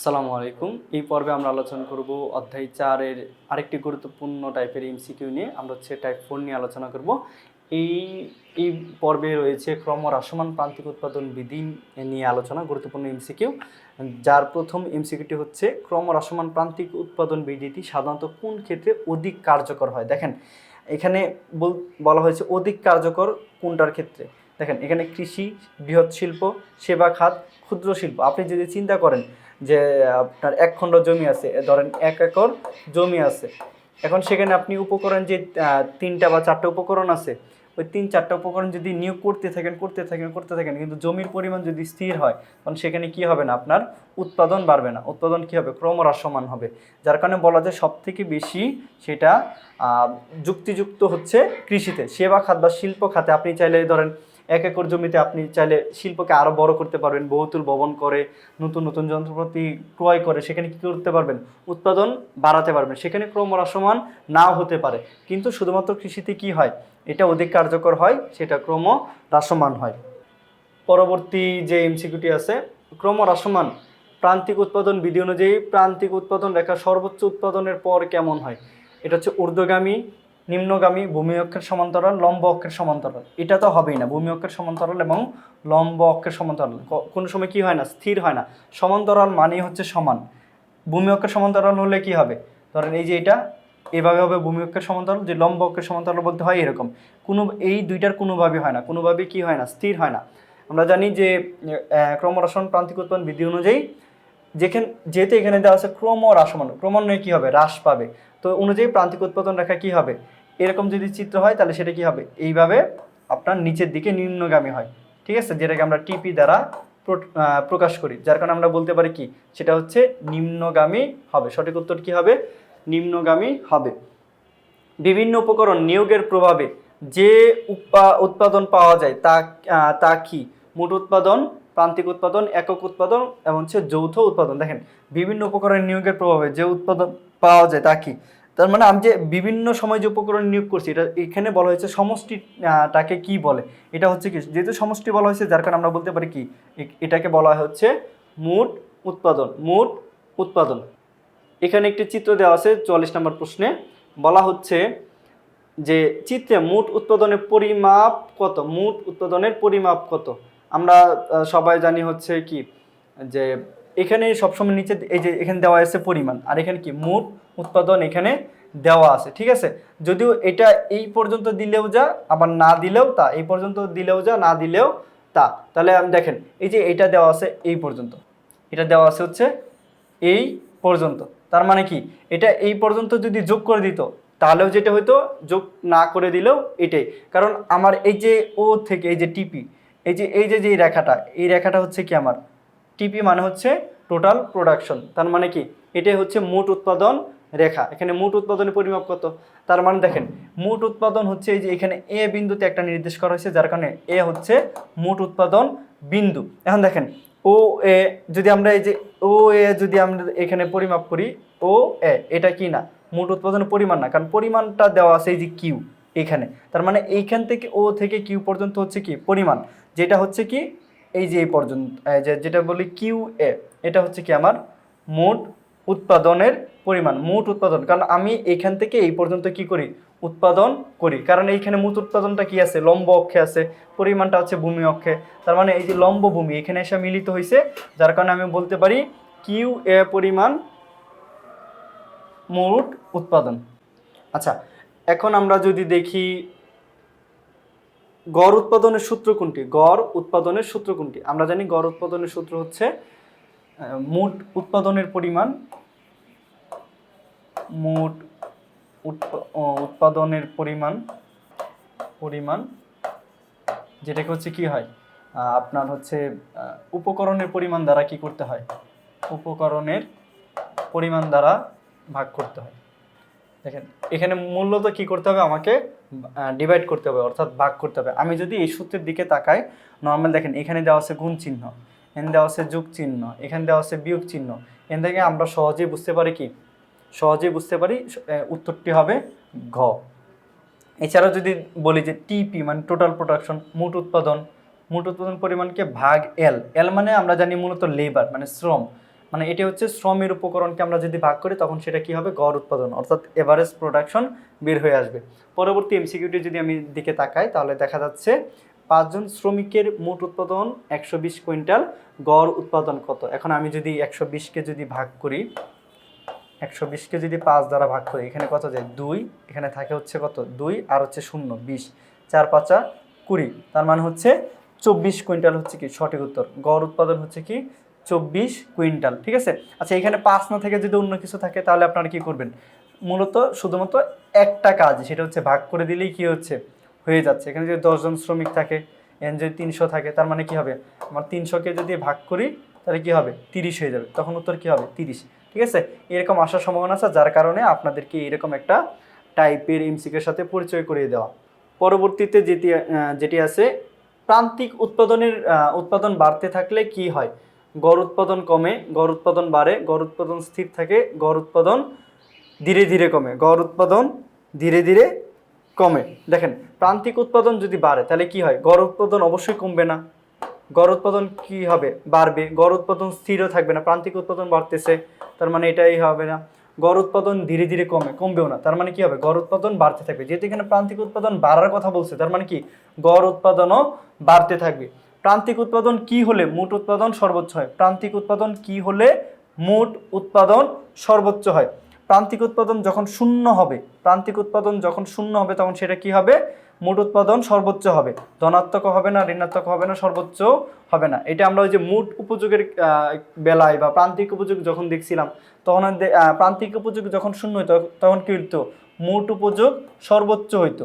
আসসালামু আলাইকুম। এই পর্বে আমরা আলোচনা করব অধ্যায় চারের আরেকটি গুরুত্বপূর্ণ টাইপের এমসিকিউ নিয়ে। আমরা হচ্ছে টাইপ ফোর নিয়ে আলোচনা করব। এই এই পর্বে রয়েছে ক্রমহ্রাসমান প্রান্তিক উৎপাদন বিধি নিয়ে আলোচনা, গুরুত্বপূর্ণ এমসিকিউ যার প্রথম এমসিকিউটি হচ্ছে ক্রমহ্রাসমান প্রান্তিক উৎপাদন বিধিটি সাধারণত কোন ক্ষেত্রে অধিক কার্যকর হয়? দেখেন, এখানে বলা হয়েছে অধিক কার্যকর কোনটার ক্ষেত্রে? দেখেন, এখানে কৃষি, বৃহৎ শিল্প, সেবা খাত, ক্ষুদ্র শিল্প। আপনি যদি চিন্তা করেন যে, আপনার এক খণ্ড জমি আছে ধরেন এক একর জমি আছে। এখন সেখানে আপনি উপকরণ যে তিনটা বা চারটা উপকরণ আছে, ওই তিন চারটা উপকরণ যদি নিয়োগ করতে থাকেন করতে থাকেন করতে থাকেন, কিন্তু জমির পরিমাণ যদি স্থির হয়, তখন সেখানে কি হবে না, আপনার উৎপাদন বাড়বে না। উৎপাদন কি হবে? ক্রমহ্রাসমান হবে। যার কারণে বলা যায় সব থেকে বেশি সেটা যুক্তিযুক্ত হচ্ছে কৃষিতে। সেবা খাত বা শিল্প খাতে আপনি চাইলে ধরেন এক একর জমিতে আপনি চাইলে শিল্পকে আরও বড় করতে পারবেন, বহুতুল ভবন করে, নতুন নতুন যন্ত্রপাতি ক্রয় করে, সেখানে কী করতে পারবেন? উৎপাদন বাড়াতে পারবেন। সেখানে ক্রমহ্রাসমান নাও হতে পারে। কিন্তু শুধুমাত্র কৃষিতে কি হয়? এটা অধিক কার্যকর হয়, সেটা ক্রম হ্রাসমান হয়। পরবর্তী যে এমসিকিউটি আছে, ক্রম ক্রমহ্রাসমান প্রান্তিক উৎপাদন বিধি অনুযায়ী প্রান্তিক উৎপাদন রেখা সর্বোচ্চ উৎপাদনের পর কেমন হয়? এটা হচ্ছে ঊর্ধ্বগামী নিম্নগামী ভূমি অক্ষের সমান্তরাল, লম্ব অক্ষের সমান্তরাল। এটা তো হবেই না, ভূমি অক্ষের সমান্তরাল এবং লম্ব অক্ষের সমান্তরাল। কোনো সময় কি হয় না, স্থির হয় না। সমান্তরাল মানেই হচ্ছে সমান। ভূমি অক্ষের সমান্তরাল হলে কি হবে? ধরেন এই যে এটা, এভাবে হবে ভূমি অক্ষের সমান্তরাল, যে লম্ব অক্ষের সমান্তরাল বলতে হয় এরকম। কোনো, এই দুইটার কোনোভাবে হয় না কোনোভাবে কি হয় না, স্থির হয় না। আমরা জানি যে ক্রমরাসন প্রান্তিক উৎপাদন বিধি অনুযায়ী যেখানে, যেহেতু এখানে দেওয়া আছে ক্রম হ্রাসমান ক্রমান্বয়ে কী হবে? হ্রাস পাবে। তো অনুযায়ী প্রান্তিক উৎপাদন রেখা কী হবে? এরকম যদি চিত্র হয়, তাহলে সেটা কি হবে? এইভাবে আপনার নিচের দিকে নিম্নগামী হয়। ঠিক আছে? যেটাকে আমরা টিপি দ্বারা প্রকাশ করি। যার কারণে আমরা বলতে পারি কি? সেটা হচ্ছে নিম্নগামী হবে। সঠিক উত্তর কি হবে? নিম্নগামী হবে। বিভিন্ন উপকরণ নিয়োগের প্রভাবে যে উৎপা- উৎপাদন পাওয়া যায়, তা তা কি? মোট উৎপাদন, প্রান্তিক উৎপাদন, একক উৎপাদন, এবং হচ্ছে যৌথ উৎপাদন। দেখেন, বিভিন্ন উপকরণ নিয়োগের প্রভাবে যে উৎপাদন পাওয়া যায়, তা কি? তার মানে আমি যে বিভিন্ন সময় যে উপকরণ নিয়োগ করছি, এটা এখানে বলা হয়েছে সমষ্টিটাকে কি বলে? এটা হচ্ছে কি, যেহেতু সমষ্টি বলা হয়েছে, যার কারণে আমরা বলতে পারি কি এটাকে বলা হচ্ছে মোট উৎপাদন মোট উৎপাদন। এখানে একটি চিত্র দেওয়া আছে চুয়াল্লিশ নম্বর প্রশ্নে। বলা হচ্ছে যে, চিত্রে মোট উৎপাদনের পরিমাপ কত? মোট উৎপাদনের পরিমাপ কত? আমরা সবাই জানি হচ্ছে কি, যে এখানে সবসময় নিচে এই যে এখানে দেওয়া আছে পরিমাণ। আর এখানে কি? মোট উৎপাদন এখানে দেওয়া আছে, ঠিক আছে? যদিও এটা এই পর্যন্ত দিলেও যা, আবার না দিলেও তা। এই পর্যন্ত দিলেও যা, না দিলেও তা। তাহলে আমি দেখেন, এই যে এটা দেওয়া আছে এই পর্যন্ত। এটা দেওয়া আছে হচ্ছে এই পর্যন্ত। তার মানে কি? এটা এই পর্যন্ত যদি যোগ করে দিত, তাহলেও যেটা হয়তো যোগ না করে দিলেও এটাই। কারণ আমার এই যে ও থেকে এই যে টিপি, এই যে এই যে যে রেখাটা, এই রেখাটা হচ্ছে কি আমার? টিপি মানে হচ্ছে টোটাল প্রোডাকশন তার মানে কি? এটাই হচ্ছে মোট উৎপাদন রেখা। এখানে মোট উৎপাদনের পরিমাপ কত? তার মানে দেখেন, মোট উৎপাদন হচ্ছে এই যে এখানে এ বিন্দুতে একটা নির্দেশ করা হয়েছে, যার কারণে এ হচ্ছে মোট উৎপাদন বিন্দু। এখন দেখেন ও এ যদি আমরা এই যে ও এ যদি আমরা এখানে পরিমাপ করি ও এ এটা কি না? মোট উৎপাদনের পরিমাণ না, কারণ পরিমাণটা দেওয়া আছে এই যে কিউ এখানে। তার মানে এইখান থেকে ও থেকে কিউ পর্যন্ত হচ্ছে কি? পরিমাণ। যেটা হচ্ছে কি? এই যে এই পর্যন্ত যেটা বলি কিউ এ এটা হচ্ছে কি আমার মোট উৎপাদনের পরিমাণ, মোট উৎপাদন। কারণ আমি এখান থেকে এই পর্যন্ত কি করি? উৎপাদন করি। কারণ এইখানে মোট উৎপাদনটা কি আছে? লম্ব অক্ষে আছে, পরিমাণটা হচ্ছে ভূমি অক্ষে। তার মানে এই যে লম্ব ভূমি, এখানে এসে মিলিত হয়েছে যার কারণে আমি বলতে পারি কিউ এ পরিমাণ মোট উৎপাদন। আচ্ছা এখন আমরা যদি দেখি গড় উৎপাদনের সূত্র কোনটি? গড় উৎপাদনের সূত্র কোনটি? আমরা জানি গড় উৎপাদনের সূত্র হচ্ছে মোট উৎপাদনের পরিমাণ, মোট উৎপ- উৎপাদনের পরিমাণ পরিমাণ, যেটাকে হচ্ছে কি হয়? আপনার হচ্ছে উপকরণের পরিমাণ দ্বারা কি করতে হয়? উপকরণের পরিমাণ দ্বারা ভাগ করতে হয়। দেখেন, এখানে মূলত কি করতে হবে আমাকে ডিভাইড করতে হবে, অর্থাৎ ভাগ করতে হবে। আমি যদি এই সূত্রের দিকে তাকাই নর্মাল দেখেন, এখানে দেওয়া আছে গুণ চিহ্ন, এখানে দেওয়া আছে যোগ চিহ্ন, এখানে দেওয়া আছে বিয়োগ চিহ্ন। এখান থেকে আমরা সহজেই বুঝতে পারি কি? সহজেই বুঝতে পারি উত্তরটি হবে ঘ। এছাড়াও যদি বলি যে টিপি মানে টোটাল প্রোডাকশন মোট উৎপাদন মোট উৎপাদন পরিমাণকে ভাগ এল এল মানে আমরা জানি মূলত লেবার মানে শ্রম। মানে এটি হচ্ছে শ্রমের উপকরণকে আমরা যদি ভাগ করি, তখন সেটা কি হবে? গড় উৎপাদন। অর্থাৎ এভারেজ প্রোডাকশন বের হয়ে আসবে। পরবর্তী এমসিকিউটি যদি আমি দিকে তাকাই, তাহলে দেখা যাচ্ছে পাঁচজন শ্রমিকের মোট উৎপাদন একশো বিশ কুইন্টাল, গড় উৎপাদন কত? এখন আমি যদি একশো বিশকে যদি ভাগ করি, একশো বিশকে যদি পাঁচ দ্বারা ভাগ করি, এখানে কত যায়? দুই। এখানে থাকে হচ্ছে কত? দুই আর হচ্ছে শূন্য, বিশ। চার পাঁচা কুড়ি। তার মানে হচ্ছে চব্বিশ কুইন্টাল হচ্ছে কি? সঠিক উত্তর। গড় উৎপাদন হচ্ছে কি? চব্বিশ কুইন্টাল, ঠিক আছে? আচ্ছা এখানে পাঁচ না থেকে যদি অন্য কিছু থাকে, তাহলে আপনারা কি করবেন? মূলত শুধুমাত্র একটা কাজ, সেটা হচ্ছে ভাগ করে দিলেই কি হচ্ছে? হয়ে যাচ্ছে। এখানে যদি দশজন শ্রমিক থাকে, এখানে যদি তিনশো থাকে, তার মানে কি হবে? আমার তিনশোকে যদি ভাগ করি, তাহলে কি হবে? তিরিশ হয়ে যাবে। তখন উত্তর কি হবে? তিরিশ, ঠিক আছে? এরকম আসার সম্ভাবনা আছে, যার কারণে আপনাদেরকে এরকম একটা টাইপের এমসিকের সাথে পরিচয় করিয়ে দেওয়া। পরবর্তীতে যেটি যেটি আছে, প্রান্তিক উৎপাদনের উৎপাদন বাড়তে থাকলে কি হয়? গড় উৎপাদন কমে গড় উৎপাদন বাড়ে গড় উৎপাদন স্থির থাকে গড় উৎপাদন ধীরে ধীরে কমে গড় উৎপাদন ধীরে ধীরে কমে দেখেন প্রান্তিক উৎপাদন যদি বাড়ে তাহলে কি হয় গড় উৎপাদন অবশ্যই কমবে না গড় উৎপাদন কি হবে বাড়বে গড় উৎপাদন স্থিরও থাকবে না প্রান্তিক উৎপাদন বাড়তেছে তার মানে এটাই হবে না গড় উৎপাদন ধীরে ধীরে কমে কমবেও না তার মানে কি হবে গড় উৎপাদন বাড়তে থাকবে যেহেতু এখানে প্রান্তিক উৎপাদন বাড়ার কথা বলছে তার মানে কি গড় উৎপাদনও বাড়তে থাকবে প্রান্তিক উৎপাদন কি হলে মোট উৎপাদন সর্বোচ্চ হয়? প্রান্তিক উৎপাদন কি হলে মোট উৎপাদন সর্বোচ্চ হয়? প্রান্তিক উৎপাদন যখন শূন্য হবে, প্রান্তিক উৎপাদন যখন শূন্য হবে তখন সেটা কি হবে? মোট উৎপাদন সর্বোচ্চ হবে। ধনাত্মক হবে না, ঋণাত্মক হবে না, সর্বোচ্চ হবে না। এটা আমরা ওই যে মোট উপযোগের বেলায় বা প্রান্তিক উপযোগ যখন দেখছিলাম, তখন প্রান্তিক উপযোগ যখন শূন্য হইতো, তখন কি হইতো? মোট উপযোগ সর্বোচ্চ হইতো।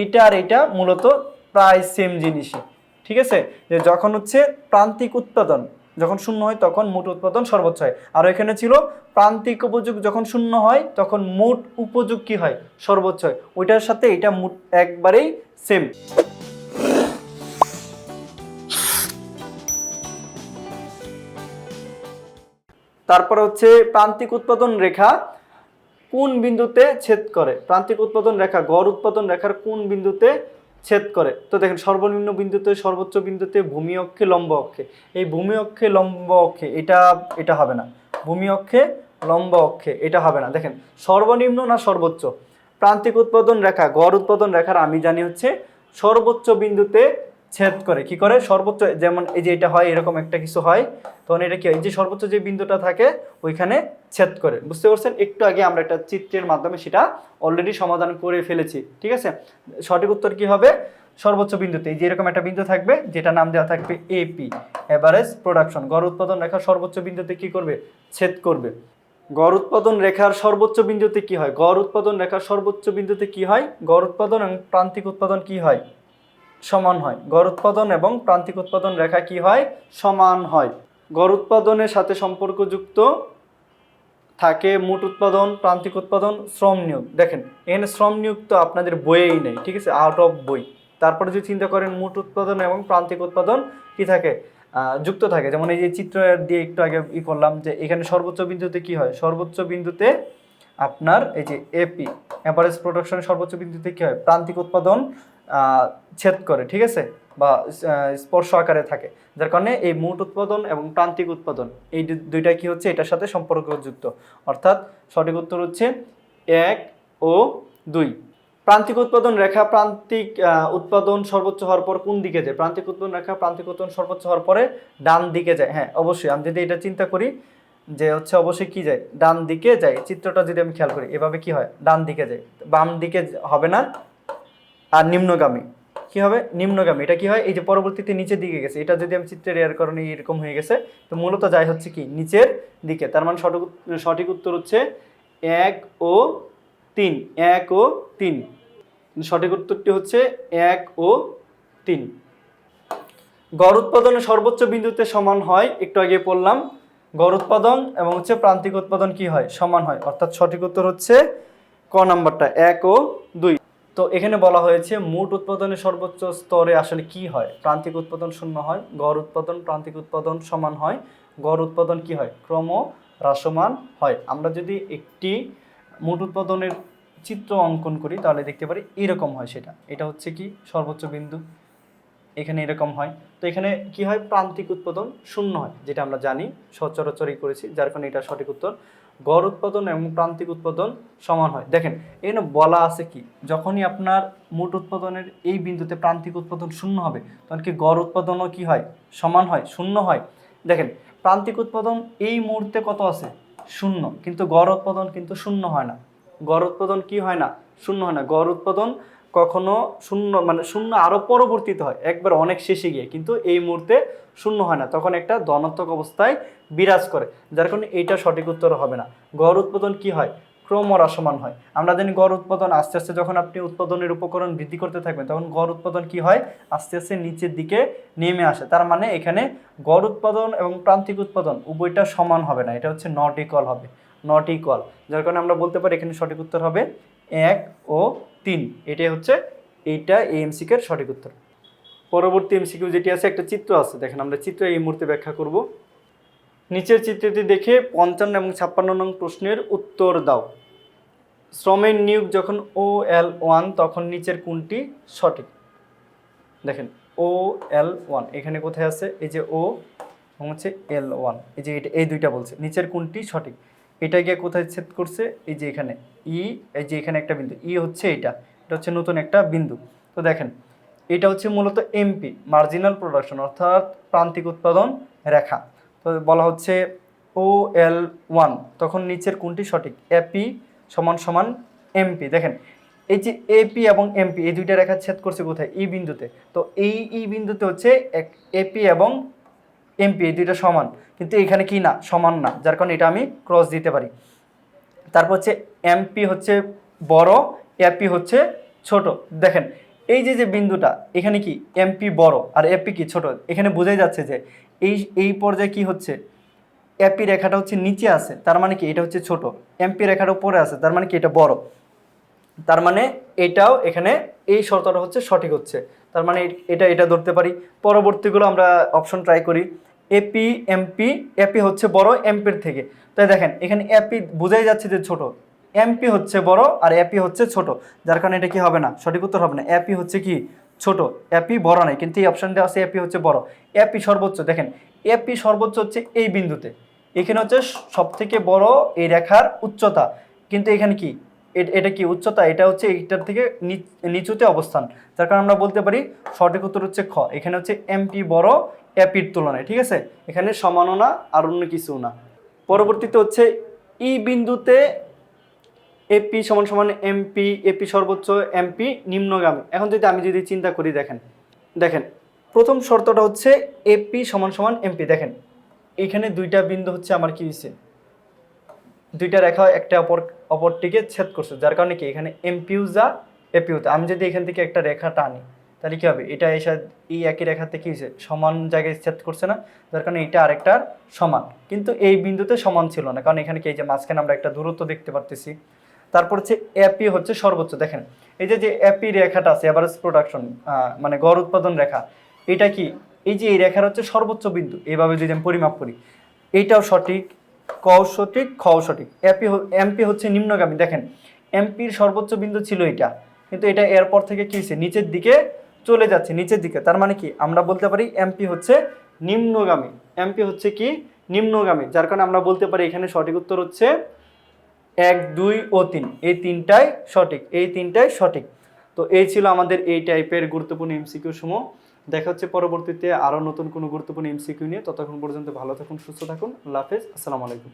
এইটা আর এটা মূলত প্রায় সেম জিনিসই। ঠিক আছে? যে যখন হচ্ছে প্রান্তিক উৎপাদন যখন শূন্য হয়, তখন মোট উৎপাদন সর্বোচ্চ হয়। আর এখানে ছিল প্রান্তিক উপযোগ যখন শূন্য হয়, তখন মোট উপযোগ কি হয়? সর্বোচ্চ হয়। ওইটার সাথে এটা একবারেই সেম তারপরে হচ্ছে প্রান্তিক উৎপাদন রেখা কোন বিন্দুতে ছেদ করে? প্রান্তিক উৎপাদন রেখা, গড় উৎপাদন রেখার কোন বিন্দুতে ছেদ করে। তো দেখেন, সর্বনিম্ন বিন্দুতে, সর্বোচ্চ বিন্দুতে ভূমি অক্ষে, লম্ব অক্ষে। এই ভূমি অক্ষে, লম্ব অক্ষে, এটা এটা হবে না। ভূমি অক্ষে, লম্ব অক্ষে, এটা হবে না। দেখেন, সর্বনিম্ন না সর্বোচ্চ? প্রান্তিক উৎপাদন রেখা, গড় উৎপাদন রেখার আমি জানি হচ্ছে সর্বোচ্চ বিন্দুতে ছেদ করে, কি করে? সর্বোচ্চ যেমন এই যে এটা হয়, এরকম একটা কিছু হয়, তখন এটা কি হয়? এই যে সর্বোচ্চ যে বিন্দুটা থাকে, ওইখানে ছেদ করে। বুঝতে পারছেন? একটু আগে আমরা একটা চিত্রের মাধ্যমে সেটা অলরেডি সমাধান করে ফেলেছি, ঠিক আছে? সঠিক উত্তর কি হবে? সর্বোচ্চ বিন্দুতে। এই যে এরকম একটা বিন্দু থাকবে যেটা নাম দেওয়া থাকবে এপি অ্যাভারেজ প্রোডাকশন গড় উৎপাদন রেখার সর্বোচ্চ বিন্দুতে কি করবে? ছেদ করবে। গড় উৎপাদন রেখার সর্বোচ্চ বিন্দুতে কি হয়? গড় উৎপাদন রেখার সর্বোচ্চ বিন্দুতে কি হয়? গড় উৎপাদন এবং প্রান্তিক উৎপাদন কি হয়? সমান হয়। গড় উৎপাদন এবং প্রান্তিক উৎপাদন রেখা কি হয়? সমান হয়। গড় উৎপাদনের সাথে সম্পর্কযুক্ত থাকে মোট উৎপাদন, প্রান্তিক উৎপাদন, শ্রম নিয়োগ। দেখেন, এখানে শ্রম নিয়োগ তো আপনাদের বইয়েই নেই, ঠিক আছে? আউট অফ বই। তারপরে যদি চিন্তা করেন, মোট উৎপাদন এবং প্রান্তিক উৎপাদন কি থাকে? যুক্ত থাকে। যেমন এই যে চিত্র দিয়ে একটু আগে ই করলাম যে এখানে সর্বোচ্চ বিন্দুতে কি হয়? সর্বোচ্চ বিন্দুতে আপনার এই যে এপি অ্যাভারেজ প্রোডাকশন সর্বোচ্চ বিন্দুতে কি হয়? প্রান্তিক উৎপাদন ছেদ করে, ঠিক আছে? বা স্পর্শ আকারে থাকে। যার কারণে এই মোট উৎপাদন এবং প্রান্তিক উৎপাদন, এই দুইটা কি হচ্ছে? এটার সাথে সম্পর্কযুক্ত অর্থাৎ সঠিক উত্তর হচ্ছে এক ও দুই। প্রান্তিক উৎপাদন রেখা প্রান্তিক উৎপাদন সর্বোচ্চ হওয়ার পর কোন দিকে যায়? প্রান্তিক উৎপাদন রেখা প্রান্তিক উৎপাদন সর্বোচ্চ হওয়ার পরে ডান দিকে যায়। হ্যাঁ অবশ্যই। আমি যদি এটা চিন্তা করি যে হচ্ছে অবশ্যই কি যায়? ডান দিকে যায়। চিত্রটা যদি আমি খেয়াল করি, এভাবে কি হয়? ডান দিকে যায়। বাম দিকে হবে না। আর নিম্নগামী। কি হবে? নিম্নগামী। এটা কি হয়? এই যে পরবর্তীতে নিচের দিকে গেছে। এটা যদি আমি চিত্রের এর কারণে এরকম হয়ে গেছে, তো মূলত যাই হচ্ছে কি? নিচের দিকে। তার মানে সঠিক সঠিক উত্তর হচ্ছে এক ও তিন। এক ও তিন। সঠিক উত্তরটি হচ্ছে এক ও তিন। গড় উৎপাদনের সর্বোচ্চ বিন্দুতে সমান হয়, একটু আগে পড়লাম, গড় উৎপাদন এবং হচ্ছে প্রান্তিক উৎপাদন কি হয়? সমান হয়। অর্থাৎ সঠিক উত্তর হচ্ছে ক নাম্বারটা, এক ও দুই। তো এখানে বলা হয়েছে, মোট উৎপাদনের সর্বোচ্চ স্তরে আসলে কি হয়? প্রান্তিক উৎপাদন শূন্য হয়, গড় উৎপাদন, প্রান্তিক উৎপাদন সমান হয়, গড় উৎপাদন কি হয়? ক্রম হ্রাসমান হয়। আমরা যদি একটি মোট উৎপাদনের চিত্র অঙ্কন করি, তাহলে দেখতে পারি এরকম হয় সেটা। এটা হচ্ছে কি? সর্বোচ্চ বিন্দু। এখানে এরকম হয়। তো এখানে কি হয়? প্রান্তিক উৎপাদন শূন্য হয়, যেটা আমরা জানি, সচরাচরই করেছি, যার কারণে এটা সঠিক উত্তর। গড় উৎপাদন এবং প্রান্তিক উৎপাদন সমান হয়। দেখেন, এখানে বলা আছে কি? যখনই আপনার মোট উৎপাদনের এই বিন্দুতে প্রান্তিক উৎপাদন শূন্য হবে, তখন কি গড় উৎপাদনও কি হয়? সমান হয়, শূন্য হয়। দেখেন, প্রান্তিক উৎপাদন এই মুহূর্তে কত আছে? শূন্য। কিন্তু গড় উৎপাদন কিন্তু শূন্য হয় না। গড় উৎপাদন কি হয় না? শূন্য হয় না। গড় উৎপাদন কখনো শূন্য মানে শূন্য আরও পরবর্তীতে হয়, একবার অনেক শেষে গিয়ে, কিন্তু এই মুহূর্তে শূন্য হয় না, তখন একটা ধনাত্মক অবস্থায় বিরাজ করে, যার কারণে এইটা সঠিক উত্তর হবে না। গড় উৎপাদন কি হয়? ক্রমহ্রাসমান হয়। আমরা জানি গড় উৎপাদন আস্তে আস্তে যখন আপনি উৎপাদনের উপকরণ বৃদ্ধি করতে থাকবেন, তখন গড় উৎপাদন কি হয়? আস্তে আস্তে নিচের দিকে নেমে আসে, তার মানে এখানে গড় উৎপাদন এবং প্রান্তিক উৎপাদন উভয়টা সমান হবে না, এটা হচ্ছে নট ইকুয়াল হবে নট ইকুয়াল যার কারণে আমরা বলতে পারি এখানে সঠিক উত্তর হবে এক ও তিন। এটাই হচ্ছে এইটা এই এমসিকের সঠিক উত্তর। পরবর্তী এমসিকিউ যেটি আছে, একটা চিত্র আছে। দেখেন, আমরা চিত্র এই মুহূর্তে ব্যাখ্যা করব। নিচের চিত্রটি দেখে পঞ্চান্ন এবং ছাপ্পান্ন নং প্রশ্নের উত্তর দাও। শ্রমের নিয়োগ যখন ও এল ওয়ান তখন নিচের কোনটি সঠিক? দেখেন ও এল ওয়ান এখানে কোথায় আছে? এই যে ও হচ্ছে এল ওয়ান এই যে এই দুইটা বলছে। নিচের কোনটি সঠিক? এটা গিয়ে কোথায় ছেদ করছে? এই যে এখানে ই এই যে এখানে একটা বিন্দু। ই হচ্ছে এটা এটা হচ্ছে নতুন একটা বিন্দু। তো দেখেন, এটা হচ্ছে মূলত এমপি মার্জিনাল প্রোডাকশন অর্থাৎ প্রান্তিক উৎপাদন রেখা। তো বলা হচ্ছে ও এল ওয়ান তখন নিচের কোনটি সঠিক? এপি সমান সমান এমপি দেখেন, এই যে এপি এবং এমপি এই দুইটা রেখা ছেদ করছে কোথায়? ই বিন্দুতে। তো এই ই বিন্দুতে হচ্ছে এক এপি এবং এমপি দুইটা সমান। কিন্তু এখানে কি না? সমান না। যার কারণে এটা আমি ক্রস দিতে পারি। তারপর হচ্ছে এমপি হচ্ছে বড় এপি হচ্ছে ছোট। দেখেন, এই যে যে বিন্দুটা, এখানে কি এমপি বড় আর এপি কি ছোট? এখানে বোঝাই যাচ্ছে যে এই এই পর্যায়ে কি হচ্ছে? এপি রেখাটা হচ্ছে নিচে আছে, তার মানে কি এটা হচ্ছে ছোট। এমপি রেখাটা উপরে আছে, তার মানে কি এটা বড়। তার মানে এটাও এখানে এই শর্তটা হচ্ছে সঠিক হচ্ছে। তার মানে এটা এটা ধরতে পারি। পরবর্তীগুলো আমরা অপশন ট্রাই করি। এপি এমপি এপি হচ্ছে বড় এমপির থেকে। তাই দেখেন, এখানে এপি বোঝাই যাচ্ছে যে ছোট। এমপি হচ্ছে বড় আর এপি হচ্ছে ছোট। যার কারণে এটা কি হবে না? সঠিক উত্তর হবে না। এপি হচ্ছে কি? ছোট। এপি বড় নাই। কিন্তু এই অপশানটা আছে এপি হচ্ছে বড়। এপি সর্বোচ্চ। দেখেন এপি সর্বোচ্চ হচ্ছে এই বিন্দুতে। এখানে হচ্ছে সব থেকে বড় এই রেখার উচ্চতা। কিন্তু এখানে কি? এটা কি উচ্চতা? এটা হচ্ছে এইটার থেকে নিচ- নিচুতে অবস্থান। যার কারণে আমরা বলতে পারি সঠিক উত্তর হচ্ছে খ। এখানে হচ্ছে এমপি বড় এপির তুলনায়, ঠিক আছে? এখানে সমানও না, আর অন্য কিছু না। পরবর্তীতে হচ্ছে ই বিন্দুতে এপি সমান সমান এমপি, এপি সর্বোচ্চ, এমপি নিম্নগামী। এখন যদি আমি যদি চিন্তা করি, দেখেন দেখেন, প্রথম শর্তটা হচ্ছে এপি সমান সমান এমপি। দেখেন, এখানে দুইটা বিন্দু হচ্ছে আমার কি হয়েছে দুইটা রেখা একটা অপর, অপরটিকে ছেদ করছে, যার কারণে কি? এখানে এমপিউ যা, এপিউ তা। আমি যদি এখান থেকে একটা রেখা টানি তাহলে কি হবে? এটা এসে এই একই রেখাতে কি হয়েছে? সমান জায়গায় ছেদ করছে না? যার কারণে এটা আরেকটার সমান। কিন্তু এই বিন্দুতে সমান ছিল না। কারণ এখানে কি এই যে মাঝখানে আমরা একটা দূরত্ব দেখতে পারতেছি। তারপর হচ্ছে এপি হচ্ছে সর্বোচ্চ। দেখেন, এই যে যে এপি রেখাটা আছে এভারেজ প্রোডাকশন মানে গড় উৎপাদন রেখা, এটা কি? এই যে, এই রেখার হচ্ছে সর্বোচ্চ বিন্দু। এইভাবে যদি আমি পরিমাপ করি এইটাও সঠিক ক সঠিক খ সঠিক। এপি এমপি হচ্ছে নিম্নগামী। দেখেন এমপির সর্বোচ্চ বিন্দু ছিল এটা। কিন্তু এটা এরপর থেকে কি হয়েছে? নিচের দিকে চলে যাচ্ছে নিচের দিকে। তার মানে কি? আমরা বলতে পারি এমপি হচ্ছে নিম্নগামী। এমপি হচ্ছে কি? নিম্নগামী। যার কারণে আমরা বলতে পারি এখানে সঠিক উত্তর হচ্ছে এক, দুই ও তিন। এই তিনটাই সঠিক। এই তিনটাই সঠিক। তো এই ছিল আমাদের এই টাইপের গুরুত্বপূর্ণ এমসিকিউ সমূহ। দেখা হচ্ছে পরবর্তীতে আরও নতুন কোনো গুরুত্বপূর্ণ এমসিকিউ নিয়ে। ততক্ষণ পর্যন্ত ভালো থাকুন, সুস্থ থাকুন। আল্লাহ হাফেজ। আসসালামু আলাইকুম।